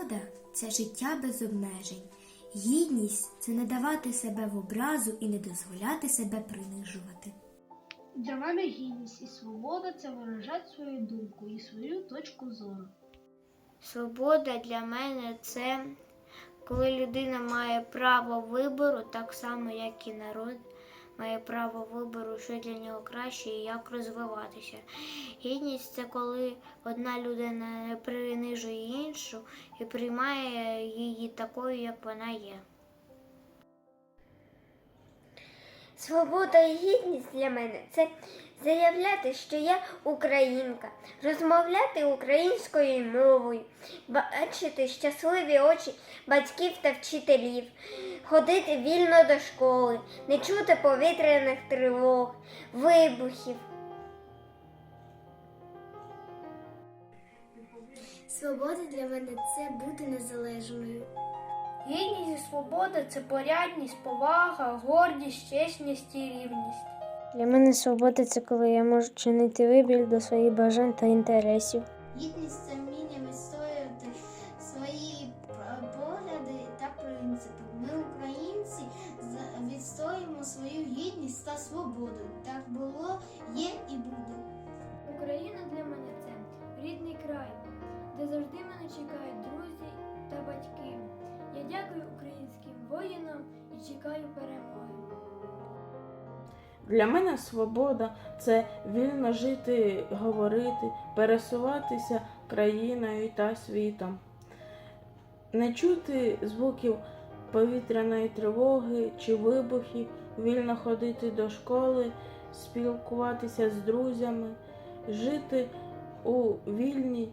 Свобода це життя без обмежень. Гідність це не давати себе в образу і не дозволяти себе принижувати. Для мене гідність і свобода це виражати свою думку і свою точку зору. Свобода для мене це коли людина має право вибору, так само, як і народ має право вибору, що для нього краще і як розвиватися. Гідність це коли одна людина не принижує іншу і приймає її такою, як вона є. Свобода і гідність для мене це заявляти, що я українка, розмовляти українською мовою, бачити щасливі очі батьків та вчителів, ходити вільно до школи, не чути повітряних тривог, вибухів. Свобода для мене це бути незалежною. Свобода це порядність, повага, гордість, чесність і рівність. Для мене свобода це коли я можу чинити вибір до своїх бажань та інтересів. Гідність це вміння відстоювати свої погляди та принципи. Ми, українці, відстоюємо свою гідність та свободу. Так було, чекаю перемоги. Для мене свобода це вільно жити, говорити, пересуватися країною та світом, не чути звуків повітряної тривоги чи вибухів, вільно ходити до школи, спілкуватися з друзями, жити у вільній,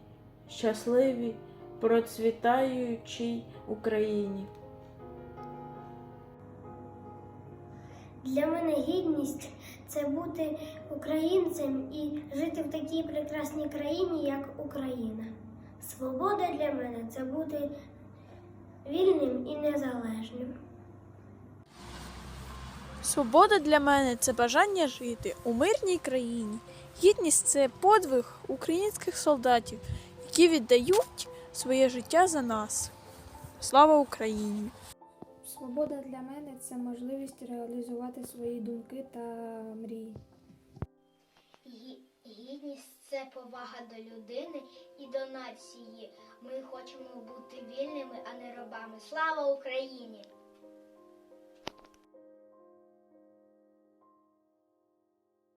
щасливій, процвітаючій Україні. Для мене гідність це бути українцем і жити в такій прекрасній країні, як Україна. Свобода для мене це бути вільним і незалежним. Свобода для мене це бажання жити у мирній країні. Гідність це подвиг українських солдатів, які віддають своє життя за нас. Слава Україні! Свобода для мене це можливість реалізувати свої думки та мрії. Гідність це повага до людини і до нації. Ми хочемо бути вільними, а не робами. Слава Україні!